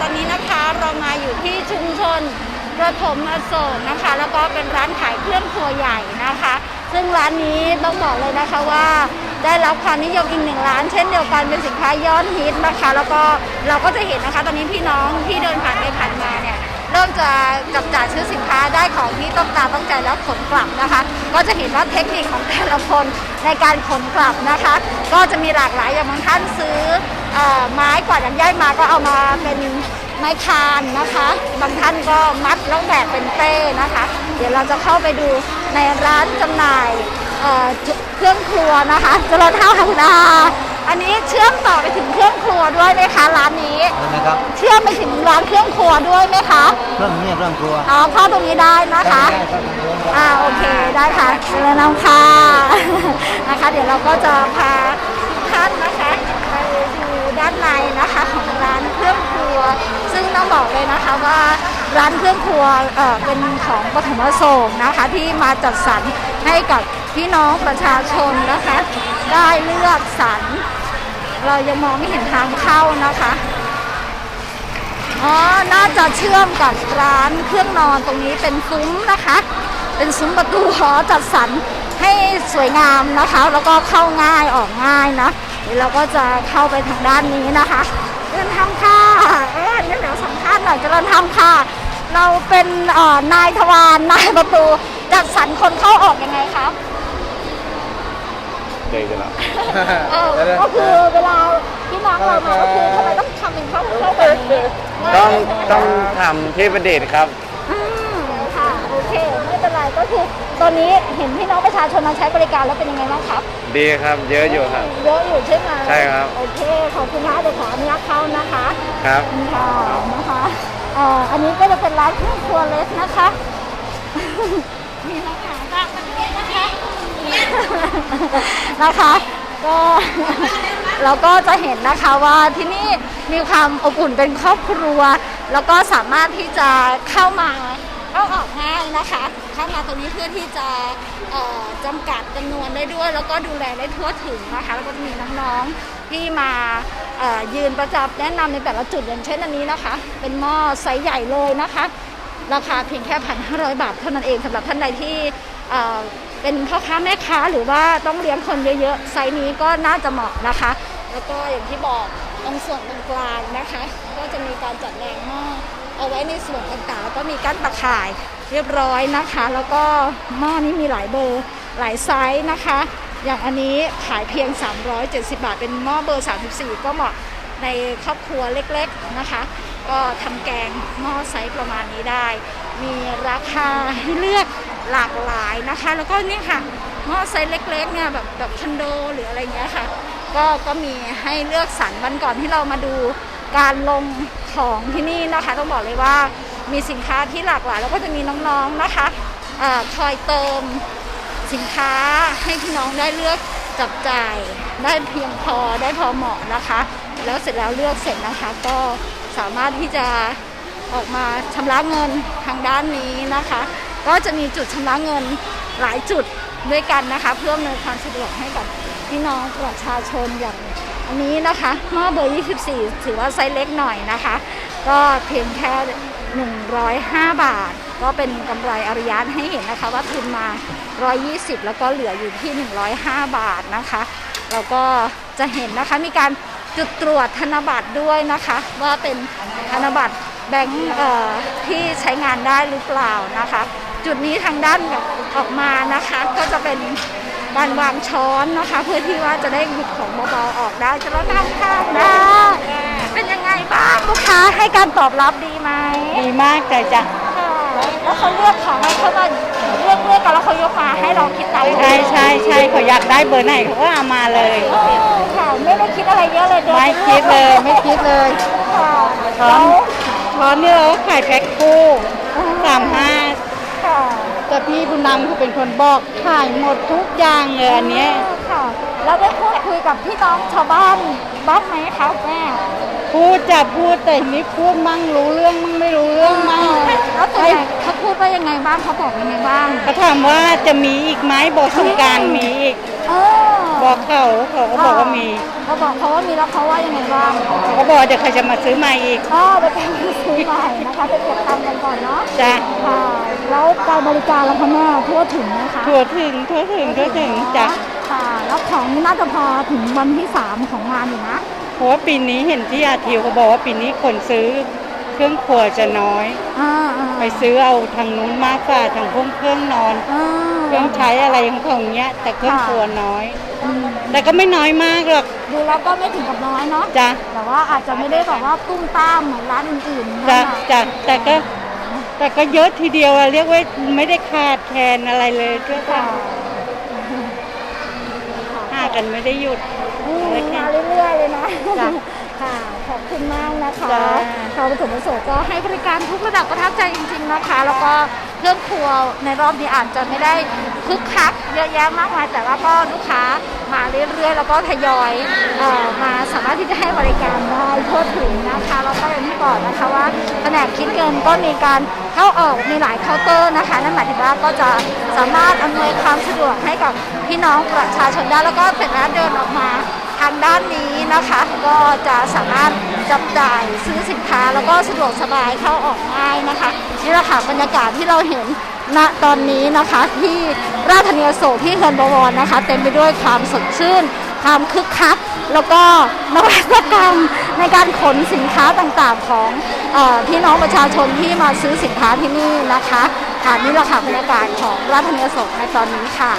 ตอนนี้นะคะเรามาอยู่ที่ชุมชนประถมอโศกนะคะ แล้วก็เป็นร้านขายเครื่องครัวใหญ่นะคะ ซึ่งร้านนี้ต้องบอกเลยนะคะว่าได้รับความนิยมอีกหนึ่งร้านเช่นเดียวกันเป็นสินค้ายอดฮิตนะคะ แล้วก็เราก็จะเห็นนะคะ ตอนนี้พี่น้องที่เดินผ่านไปผ่านมาเนี่ยเริ่มจะจับจ่ายซื้อสินค้าได้ของที่ต้องตาต้องใจแล้วขนกลับนะคะ ก็จะเห็นว่าเทคนิคของแต่ละคนในการขนกลับนะคะ ก็จะมีหลากหลายอย่างบางท่านซื้อ ไม้กวาดน้ำย่อยมาก็เอามาเป็นไม้คานนะคะ บางท่านก็มัดแล้วแบกเป็นเป้นะคะ เดี๋ยวเราจะเข้าไปดูในร้านจำหน่ายเอ่อเครื่องครัวนะคะจรดเท่าค่ะคุณอาอันนี้เชื่อมต่อไปถึงเครื่องครัวด้วยไหมคะร้านนี้ใช่ไหมครับเชื่อมไปถึงร้านเครื่องครัวด้วยไหมคะเครื่องนี้เครื่องครัวอ๋อเข้าตรงนี้ได้นะคะได้ครับทางนู้นครับอ่าโอเคได้ค่ะเชิญน้ำค่ะนะคะ เดี๋ยวเราก็จะพาทุกท่านนะคะไป ด้านในนะคะของร้านเครื่องครัว ซึ่งต้องบอกเลยนะคะว่าร้านเครื่องครัวเอ่อเป็นของปฐมโศกนะคะที่มาจัดสรรให้กับพี่น้องประชาชนนะคะ ได้เลือกสรรเรายังมองไม่เห็นทางเข้านะคะอ๋อน่าจะเชื่อมกับร้านเครื่องนอนตรงนี้เป็นซุ้มนะคะ เป็นซุ้มประตูหอจัดสรรให้สวยงามนะคะ แล้วก็เข้าง่ายออกง่ายนะ เดี๋ยวเราก็จะเข้าไปทางด้านนี้นะคะเดินทำค่ะเออเดี๋ยวเดี๋ยวสัมภาษณ์หน่อยจะเดินทำค่ะ เราเป็นเอ่อนายทวารนายประตูจัดสรรคนเข้าออกยังไงครับเลยกันแล้วเออก็คือเวลาที่น้องเรามาก็คือทำไมต้องทำเป็นเข้าเข้าแบบนี้ต้องต้องทำที่ประเดชครับ ก็คือตอนนี้เห็นพี่น้องประชาชนมาใช้บริการแล้วเป็นยังไงบ้างครับ ดีครับเยอะอยู่ครับ เยอะอยู่ใช่ไหมใช่ครับ โอเคขอบคุณนะเดี๋ยวขออนุญาตเข้านะคะครับขอบคุณค่ะนะคะเอ่ออันนี้ก็จะเป็นร้านเครื่องครัวเล็กนะคะ มีราคาบ้างนะคะนะคะก็เราก็จะเห็นนะคะว่าที่นี่มีความอบอุ่นเป็นครอบครัว แล้วก็สามารถที่จะเข้ามา เข้าออกง่ายนะคะ เข้ามาตรงนี้เพื่อที่จะจำกัดจำนวนได้ด้วย แล้วก็ดูแลได้ทั่วถึงนะคะ แล้วก็จะมีน้องๆที่มายืนประจับแนะนำในแต่ละจุดอย่างเช่นอันนี้นะคะ เป็นหม้อไซส์ใหญ่เลยนะคะ ราคาเพียงแค่พันห้าร้อยบาทเท่านั้นเองสำหรับท่านใดที่เอ่อเป็นพ่อค้าแม่ค้าหรือว่าต้องเลี้ยงคนเยอะๆไซส์นี้ก็น่าจะเหมาะนะคะ แล้วก็อย่างที่บอกตรงส่วนตรงกลางนะคะ ก็จะมีการจัดแรงหม้อ เอาไว้ในส่วนต่างๆแล้วก็มีกั้นตะข่ายเรียบร้อยนะคะ แล้วก็หม้อนี้มีหลายเบอร์หลายไซส์นะคะ อย่างอันนี้ขายเพียง 370 บาท เป็นหม้อเบอร์ 34 ก็เหมาะในครอบครัวเล็กๆนะคะ ก็ทำแกงหม้อไซส์ประมาณนี้ได้ มีราคาให้เลือกหลากหลายนะคะ แล้วก็นี่ค่ะหม้อไซส์เล็กๆเนี่ยแบบแบบคอนโดหรืออะไรเงี้ยค่ะ ก็ก็มีให้เลือกสรรวันก่อนที่เรามาดู การลงของที่นี่นะคะ ต้องบอกเลยว่ามีสินค้าที่หลากหลาย แล้วก็จะมีน้องๆนะคะอคอยเติมสินค้าให้พี่น้องได้เลือกจับจ่ายได้เพียงพอได้พอเหมาะนะคะ แล้วเสร็จแล้วเลือกเสร็จนะคะ ก็สามารถที่จะออกมาชำระเงินทางด้านนี้นะคะ ก็จะมีจุดชำระเงินหลายจุดด้วยกันนะคะ เพื่ออำนวยความสะดวกให้กับพี่น้องประชาชนอย่าง อันนี้นะคะหม้อเบอร์ 24 ถือว่าไซส์เล็กหน่อยนะคะ ก็เพียงแค่ 105 บาท ก็เป็นกำไรอริยานให้เห็นนะคะ ว่าทุนมา 120 แล้วก็เหลืออยู่ที่ 105 บาทนะคะแล้วก็จะเห็นนะคะมีการจุดตรวจธนบัตรด้วยนะคะ ว่าเป็นธนบัตร แบงค์เอ่อที่ใช้งานได้หรือเปล่านะคะ จุดนี้ทางด้านออกมานะคะ ก็จะเป็นการวางช้อนนะคะ เพื่อที่ว่าจะได้หยิบของเบาๆออกได้จะแล้วนำค่ะนะเป็นยังไงบ้างลูกค้าให้การตอบรับดีไหมดีมากเลยจ้ะค่ะแล้วเขาเลือกของให้เขามาเลือกเลือกกันแล้วเขายกมาให้เราคิดตังค์ใช่ใช่ใช่เขาอยากได้เบอร์ไหนเขาก็เอามาเลยโอ้ค่ะไม่ได้คิดอะไรเยอะเลยเดินไม่ปคิดเลยไม่คิดเลยค่ะช้อแล้นว ช้อนนี่เราก็ขายแพ็คคู่สามห้าค่ะแต่พี่บุญนำเขาเป็นคนบอกขายหมดทุกอย่างเลยอันเนี้ยค่ะ แล้วได้พูดคุยกับพี่น้องชาวบ้านบ้างไหมคะแม่พูดจะพูดแต่นี่พูดมั่งรู้เรื่องมั่งไม่รู้เรื่องมั่งแล้วตัวเขาพูดว่ายังไงบ้างเขาบอกยังไงบ้างเขาถามว่าจะมีอีกไหมบอกสงกรารมีอีก เออ บบอกเขาเขาก็บอกว่ามีเขาบอกเขาว่ามีแล้วเขาว่ายังไงบ้างเขาก็บอกเดี๋ยวเขาจะมาซื้อใหม่อีกก็ไปแข่งซื้อใหม่นะคะไปเก็บตังค์กันก่อนเนาะจ้ะค่ะแล้วการบริการเราคะแม่ทั่วถึงนะคะทั่วถึงทั่วถึงทั่วถึงจ้ะค่ะแล้วของน่าจะพอถึงวันที่3ของงานอยู่นะเพราะว่าปีนี้เห็นที่อาทิวเขาบอกว่าปีนี้คนซื้อเครื่องครัวจะน้อยอ่าอ่าไปซื้อเอาทางนู้นมากกว่าทางพวกเครื่องนอนอ่าเครื่องใช้อะไรของเขาอย่างเงี้ย แต่เครื่องค่ะครัวน้อยอืม แต่ก็ไม่น้อยมากหรอกดูแล้วก็ไม่ถึงกับน้อยเนาะจ้ะแต่ว่าอาจจะไม่ได้แบบว่าตุ้มตามเหมือนร้านอื่นๆจ้ะนั่นน่ะจ้ะแต่ก็แต่ก็เยอะทีเดียวอะเรียกว่าไม่ได้ขาดแคลนอะไรเลยเชื่อค่ะป่ะหากันไม่ได้หยุด อืมมาเรื่อยๆเลยนะจ้ะค่ะขอบคุณมากนะคะจ้ะ ชาวปฐมประสงค์ก็ให้บริการทุกระดับประทับใจจริง ๆนะคะ แล้วก็เครื่องครัวในรอบนี้อาจจะไม่ได้ คึกคักเยอะแยะมากมายแต่ว่าก็ลูกค้ามาเรื่อยๆ แล้วก็ทยอยเอ่อมาสามารถที่จะให้บริการได้ทั่วถึงนะคะแล้วก็อย่างที่บอกนะคะว่าแผนกคิดเงินก็มีการเข้าออกมีหลายเคาน์เตอร์นะคะนั่นหมายถึงว่าก็จะสามารถอำนวยความสะดวกให้กับพี่น้องประชาชนได้แล้วก็เสร็จแล้วเดินออกมาางด้านนี้นะคะ ก็จะสามารถจับจ่ายซื้อสินค้าแล้วก็สะดวกสบายเข้าออกง่ายนะคะนี่แหละค่ะบรรยากาศที่เราเห็นณตอนนี้นะคะที่ราชธานีอโศกที่เฮินบวรนะคะ เต็มไปด้วยความสดชื่น ความคึกคัก แล้วก็นวัตกรรมในการขนสินค้าต่างๆของอพี่น้องประชาชนที่มาซื้อสินค้าที่นี่นะคะค่ะนี่แหละค่ะบรรยากาศของราชธานีอโศกในตอนนี้ค่ะ